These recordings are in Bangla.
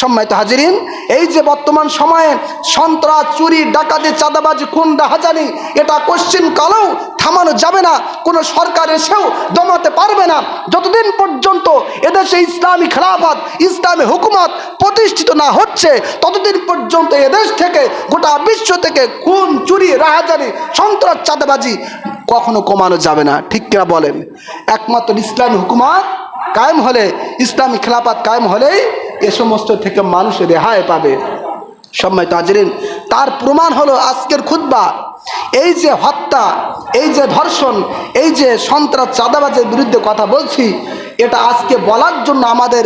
সম্মানিত হাজিরিন, এই যে বর্তমান সময়ে সন্ত্রাস, চুরি, ডাকাতি, চাঁদাবাজি খুন ডাহাজানি এটা কোশ্চিন কালেও থামানো যাবে না, কোনো সরকার এসেও দমাতে পারবে না। যতদিন পর্যন্ত এদেশে ইসলামী খেলাফত, ইসলামী হুকুমত প্রতিষ্ঠিত না হচ্ছে, ততদিন পর্যন্ত এদেশ থেকে, গোটা বিশ্ব থেকে খুন, চুরি, রাহাজানি, সন্ত্রাস, চাঁদাবাজি কখনো কমানো যাবে না। ঠিক কিনা বলেন? একমাত্র ইসলামী হুকুমত কায়েম হলে, ইসলামী খেলাফত কায়েম হলেই এ সমস্ত থেকে মানুষ রেহাই পাবে। সম্মানিত হাজরিন, তার প্রমাণ হলো আজকের খুদ্া এই যে হত্যা, এই যে ধর্ষণ, এই যে সন্ত্রাস, চাঁদাবাজের বিরুদ্ধে কথা বলছি, এটা আজকে বলার জন্য আমাদের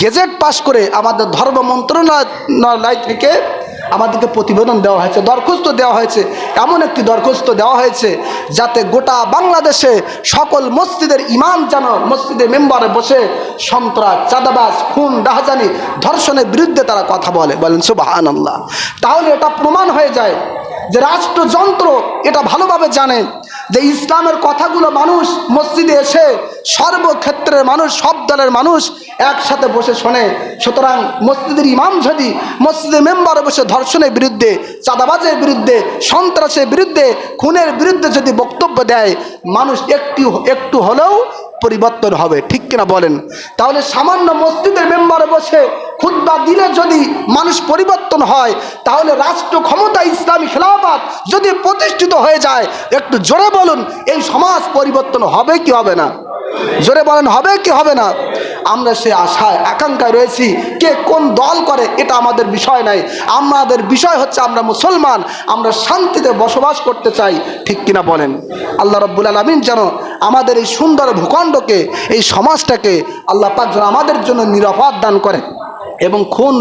গেজেট পাশ করে আমাদের ধর্ম মন্ত্রণালয় থেকে আমাদেরকে প্রতিবেদন দেওয়া হয়েছে, দরখাস্ত দেওয়া হয়েছে, এমন একটি দরখাস্ত দেওয়া হয়েছে যাতে গোটা বাংলাদেশে সকল মসজিদের ইমাম যেন মসজিদের মেম্বারে বসে সন্ত্রাস, চাঁদাবাজ, খুন, ডাহাজানি, ধর্ষণের বিরুদ্ধে তারা কথা বলে। বলেন সুবাহান আল্লাহ তাহলে এটা প্রমাণ হয়ে যায় যে রাষ্ট্রযন্ত্র এটা ভালোভাবে জানে, যে ইসলামের কথাগুলো মানুষ মসজিদে এসে সর্বক্ষেত্রের মানুষ, সব দলের মানুষ একসাথে বসে শোনে। সুতরাং মসজিদের ইমাম যদি মসজিদের মেম্বারে বসে ধর্ষণের বিরুদ্ধে, চাঁদাবাজের বিরুদ্ধে, সন্ত্রাসের বিরুদ্ধে, খুনের বিরুদ্ধে যদি বক্তব্য দেয়, মানুষ একটু একটু হলেও পরিবর্তন হবে। ঠিক কিনা বলেন? তাহলে সামান্য মসজিদের মেম্বারে বসে খুদ্া দিলে যদি মানুষ পরিবর্তন হয়, তাহলে রাষ্ট্র ক্ষমতা ইসলামী খেলাফত যদি প্রতিষ্ঠিত হয়ে যায়, একটু জোরে বলুন, এই সমাজ পরিবর্তন হবে কি হবে না? জোরে বলেন, হবে কি হবে না? আমরা সে আশায়, আকাঙ্ক্ষায় রয়েছি, কে কোন দল করে এটা আমাদের বিষয় নাই। আমাদের বিষয় হচ্ছে আমরা মুসলমান, আমরা শান্তিতে বসবাস করতে চাই, ঠিক কিনা বলেন? আল্লাহ রব্বুল আলমিন যেন আমাদের এই সুন্দর ভূখণ্ডকে, এই সমাজটাকে আল্লাহ পাক যেন আমাদের জন্য নিরাপদ দান করে এবং খুন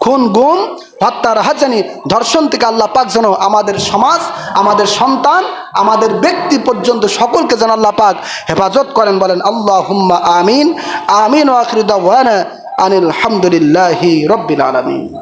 খুন, গুম হত্যা হাজানি, ধর্ষণ থেকে আল্লাহ পাক যেন আমাদের সমাজ, আমাদের সন্তান, আমাদের ব্যক্তি পর্যন্ত সকলকে যেন আল্লাহ পাক হেফাজত করেন, বলেন আল্লাহ হুম্মা আমিন আমিন ও আখরিদা আনিল হামদুলিল্লাহি রব্বিল আলমিন।